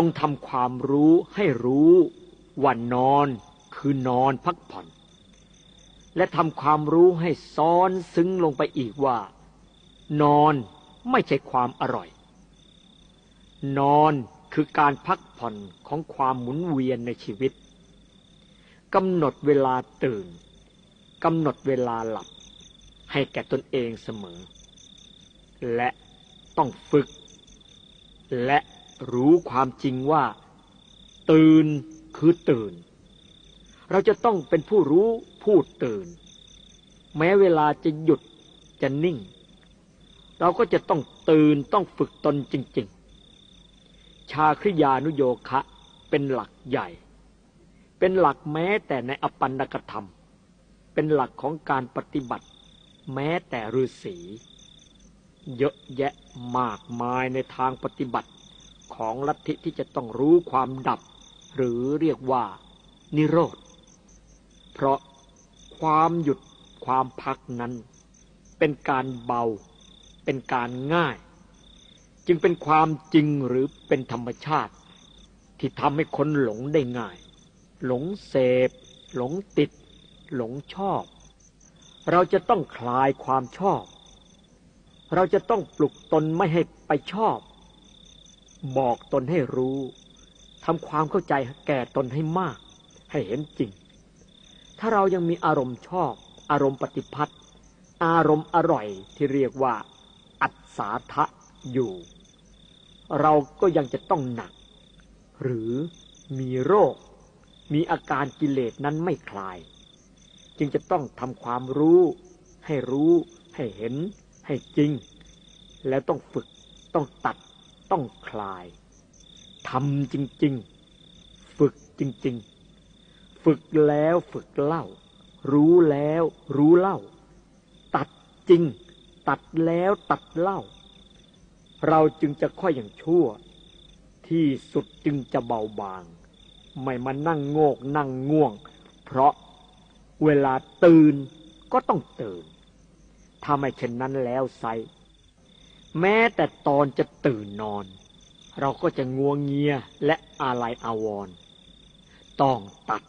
จงทำความรู้ให้รู้ว่านอนคือนอนพักผ่อน และทำความรู้ให้ซ้อนซึ้งลงไปอีกว่า นอนไม่ใช่ความอร่อย นอนคือการพักผ่อนของความหมุนเวียนในชีวิตกำหนดเวลาตื่นกำหนดเวลาหลับ ให้แก่ตนเองเสมอ และต้องฝึก และ รู้ความจริงว่า ตื่นคือตื่น เราจะต้องเป็นผู้รู้ผู้ตื่น แม้เวลาจะหยุดจะนิ่ง เราก็จะต้องตื่นต้องฝึกตนจริง ๆ ชาคริยานุโยคะเป็นหลักใหญ่ เป็นหลักแม้แต่ในอปันนกธรรม เป็นหลักของการปฏิบัติ แม้แต่ฤาษีเยอะแยะมากมายในทางปฏิบัติ ของลัทธิที่จะต้องรู้ความดับ หรือเรียกว่า นิโรธ เพราะความหยุดความพักนั้น เป็นการเบา เป็นการง่าย จึงเป็นความจริงหรือเป็นธรรมชาติ ที่ทำให้คนหลงได้ง่าย หลงเสพ หลงติด หลงชอบ เราจะต้องคลายความชอบ เราจะต้องปลุกตนไม่ให้ไปชอบ บอกตนให้รู้ทำความเข้าใจแก่ตนให้มาก ให้เห็นจริง ถ้าเรายังมีอารมณ์ชอบ อารมณ์ปฏิพัทธ์อารมณ์อร่อยที่เรียกว่า อัศาทะอยู่ เราก็ยังจะต้องหนัก หรือมีโรค มีอาการกิเลสนั้นไม่คลาย จึงจะต้องทำความรู้ ให้รู้ ให้เห็น ให้จริง แล้วต้องฝึกต้องตัด ต้องคลายทำจริง ๆ ฝึกจริง ๆ ฝึกแล้วฝึกเล่า รู้แล้วรู้เล่า ตัดจริง ตัดแล้วตัดเล่า เราจึงจะค่อยอย่างชั่ว ที่สุดจึงจะเบาบาง ไม่มานั่งโงกนั่งง่วง เพราะเวลาตื่นก็ต้องตื่น ถ้าไม่เช่นนั้นแล้วไซ แม้แต่ตอนจะตื่นนอน เราก็จะงัวงเงียและอาลัยอาวรณ์ต้องตัด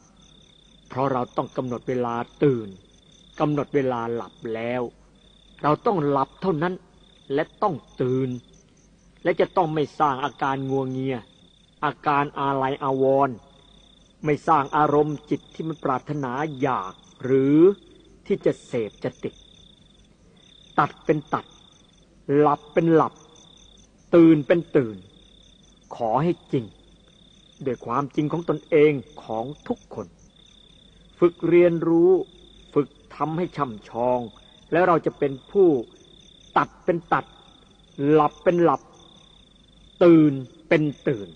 เพราะเราต้องกำหนดเวลาตื่นกำหนดเวลาหลับแล้ว เราต้องหลับเท่านั้นและต้องตื่น และจะต้องไม่สร้างอาการงัวงเงีย อาการอาลัยอาวรณ์ไม่สร้างอารมณ์จิตที่มันปรารถนาอยาก หรือที่จะเสพจะติด ตัดเป็นตัด หลับเป็นหลับ ตื่นเป็นตื่น ขอให้จริงด้วยความจริงของตนเองของทุกคน ฝึกเรียนรู้ ฝึกทำให้ช่ำชอง แล้วเราจะเป็นผู้ตัดเป็นตัด หลับเป็นหลับ ตื่นเป็นตื่น